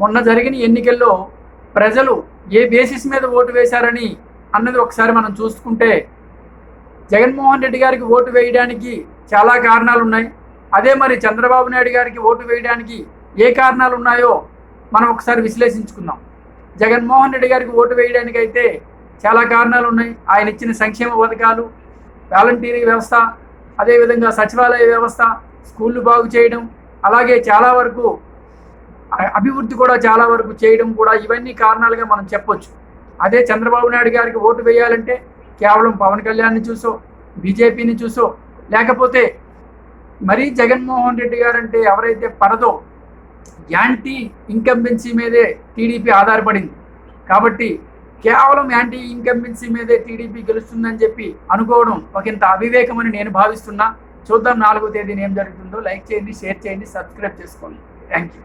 మొన్న జరిగిన ఎన్నికల్లో ప్రజలు ఏ బేసిస్ మీద ఓటు వేశారని అన్నది ఒకసారి మనం చూసుకుంటే జగన్మోహన్ రెడ్డి గారికి ఓటు వేయడానికి చాలా కారణాలు ఉన్నాయి. అదే మరి చంద్రబాబు నాయుడు గారికి ఓటు వేయడానికి ఏ కారణాలు ఉన్నాయో మనం ఒకసారి విశ్లేషించుకుందాం. జగన్మోహన్ రెడ్డి గారికి ఓటు వేయడానికి అయితే చాలా కారణాలు ఉన్నాయి. ఆయన ఇచ్చిన సంక్షేమ పథకాలు వాలంటీరింగ్ వ్యవస్థ అదేవిధంగా సచివాలయ వ్యవస్థ స్కూళ్ళు బాగు చేయడం అలాగే చాలా వరకు అభివృద్ధి కూడా చాలా వరకు చేయడం కూడా ఇవన్నీ కారణాలుగా మనం చెప్పొచ్చు. అదే చంద్రబాబు నాయుడు గారికి ఓటు వేయాలంటే కేవలం పవన్ కళ్యాణ్ని చూసో బీజేపీని చూసో లేకపోతే మరీ జగన్మోహన్ రెడ్డి గారంటే ఎవరైతే పడదో యాంటీ ఇన్కంబెన్సీ మీదే టీడీపీ ఆధారపడింది. కాబట్టి కేవలం యాంటీ ఇన్కంబెన్సీ మీదే టీడీపీ గెలుస్తుందని చెప్పి అనుకోవడం ఒక ఇంత అవివేకం అని నేను భావిస్తున్నా. చూద్దాం నాలుగో తేదీన ఏం జరుగుతుందో. లైక్ చేయండి షేర్ చేయండి సబ్స్క్రైబ్ చేసుకోండి. Thank you